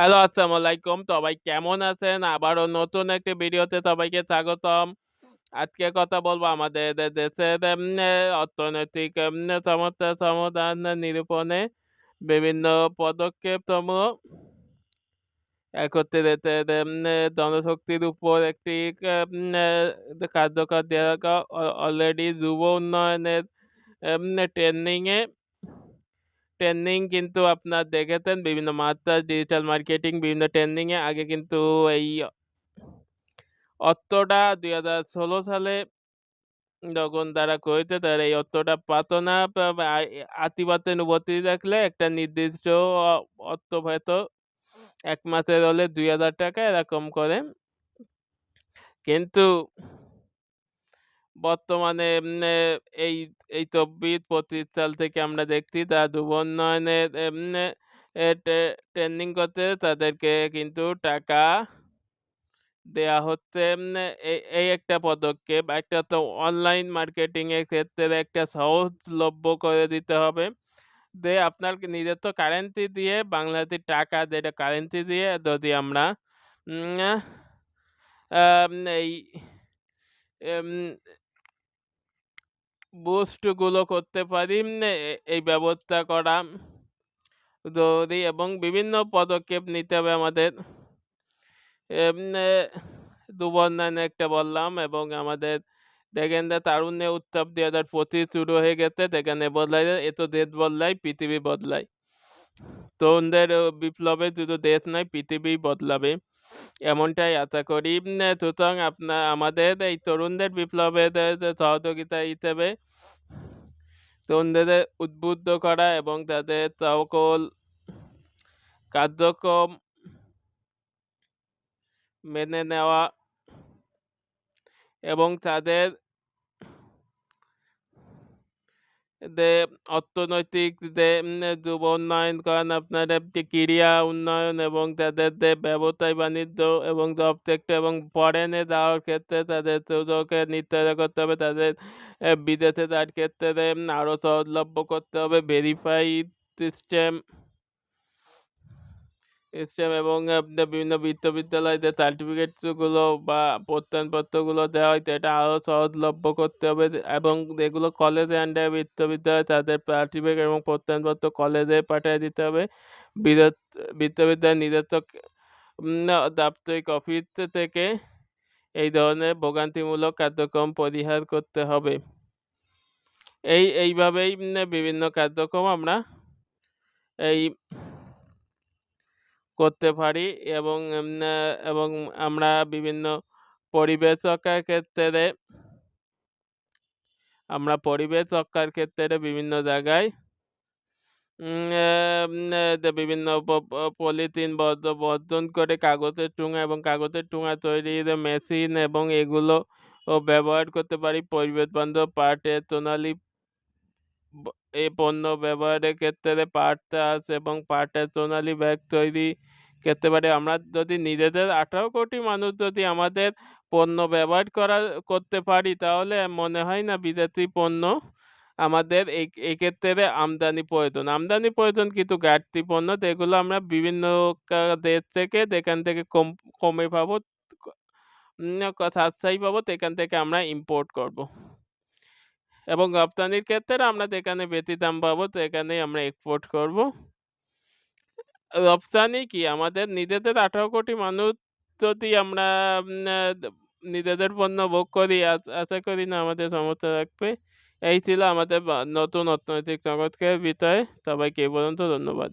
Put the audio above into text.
Hello, আসসালামু আলাইকুম। সবাই কেমন আছেন? আবারও নতুন একটি ভিডিওতে সবাইকে স্বাগতম। আজকে কথা বলব আমাদের দেশের অর্থনৈতিক সমস্যা সমাধান নিরূপণে বিভিন্ন পদক্ষেপসমূহ একত্রিত এম এ জনশক্তির উপর একটি কার্যকর দেওয়া অলরেডি যুব উন্নয়নের ট্রেনিংয়ে ট্রেন্ডিং কিন্তু আপনার দেখেছেন, বিভিন্ন মাত্রা ডিজিটাল মার্কেটিং বিভিন্ন ট্রেন্ডিংয়ে আগে কিন্তু এই অর্থটা দুই হাজার ষোলো সালে যখন তারা করেছে, তারা এই অর্থটা পাতো না। আতিবাতে ভর্তি রাখলে একটা নির্দিষ্ট অর্থ হয়তো এক মাসের হলে দুই হাজার টাকা এরকম করে। কিন্তু বর্তমানে এই এই পঁচিশ সাল থেকে আমরা দেখছি তারা উন্নয়নের ট্রেনিং করতে তাদেরকে কিন্তু টাকা দেয়া হচ্ছে এই একটা পদক্ষেপ। একটা তো অনলাইন মার্কেটিংয়ের ক্ষেত্রে একটা সহজলভ্য করে দিতে হবে। যে আপনার নিজের তো কারেন্সি দিয়ে, বাংলাদেশি টাকা যেটা কারেন্সি দিয়ে, যদি আমরা এই বুস্টগুলো করতে পারি এই ব্যবস্থা করা। জরুরি এবং বিভিন্ন পদক্ষেপ নিতে হবে আমাদের। দুবর্ণায় একটা বললাম এবং আমাদের দেখেন যে তারুণ্য উত্তাপ দুই হাজার পঁচিশ শুরু হয়ে গেছে সেখানে বদলাই এত দেশ বদলায়, পৃথিবী বদলায়। তরুণদের বিপ্লবে শুধু দেশ নয় পৃথিবী বদলাবে। এমনটাই আশা করি। সুতরাং আপনার আমাদের এই তরুণদের বিপ্লবের সহযোগিতা হিসেবে তরুণদের উদ্বুদ্ধ করা এবং তাদের সকল কার্যক্রম মেনে নেওয়া এবং তাদের যে অর্থনৈতিক যে যুব উন্নয়ন কারণ আপনার যে ক্রিয়া উন্নয়ন এবং তাদের যে ব্যবসায় বাণিজ্য এবং জব সেক্টর এবং ফরেনে যাওয়ার ক্ষেত্রে তাদের সুযোগকে নির্ধারণ করতে হবে, তাদের বিদেশে যাওয়ার ক্ষেত্রে আরও সহজলভ্য করতে হবে ভেরিফাইড সিস্টেম সিস্টেম এবং বিভিন্ন বিশ্ববিদ্যালয়তে সার্টিফিকেটগুলো বা প্রত্যয়নপত্রগুলো দেওয়া হয় এটা আরও সহজলভ্য করতে হবে এবং এগুলো কলেজে অ্যান্ড বিশ্ববিদ্যালয় তাদের সার্টিফিকেট এবং প্রত্যয়নপত্র কলেজে পাঠিয়ে দিতে হবে। বিশ্ববিদ্যালয় নিজস্ব দাপ্তরিক অফিস থেকে এই ধরনের ভোগান্তিমূলক কার্যক্রম পরিহার করতে হবে। এই, এইভাবেই বিভিন্ন কার্যক্রম আমরা এই করতে পারি এবং এবং আমরা বিভিন্ন পরিবেশ রক্ষার ক্ষেত্রে আমরা পরিবেশ রক্ষার ক্ষেত্রে বিভিন্ন জায়গায় বিভিন্ন পলিথিন বর্জন করে কাগজের টুঙা এবং কাগজের টুঙা তৈরির মেশিন এবং এগুলো ব্যবহার করতে পারি। পরিবেশ বান্ধব পাটের সোনালি এই পণ্য ব্যবহারের ক্ষেত্রে চাষ এবং পাটের সোনালি ব্যাগ তৈরি করতে পারি, আমরা যদি নিজেদের আঠারো কোটি মানুষ যদি আমাদের পণ্য ব্যবহার করা, করতে পারি, তাহলে মনে হয় না বিদেশি পণ্য আমাদের এই এক্ষেত্রে আমদানি প্রয়োজন আমদানি প্রয়োজন কিন্তু ঘাটতি পণ্য এগুলো আমরা বিভিন্ন দেশ থেকে, যেখান থেকে কম, কমে পাবো সাশ্রয়ী পাবো, সেখান থেকে আমরা ইম্পোর্ট করব। এবং রপ্তানির ক্ষেত্রে আমরা যেখানে বেশি দাম পাবো, তো সেখানেই আমরা এক্সপোর্ট করব। রপ্তানি কি? আমাদের নিজেদের আঠারো কোটি মানুষ যদি আমরা নিজেদের পণ্য ভোগ করি আশা করি না আমাদের সমস্যা রাখবে এই ছিল আমাদের নতুন অর্থনৈতিক জগৎকে বিষয়ে। সবাইকে পর্যন্ত ধন্যবাদ।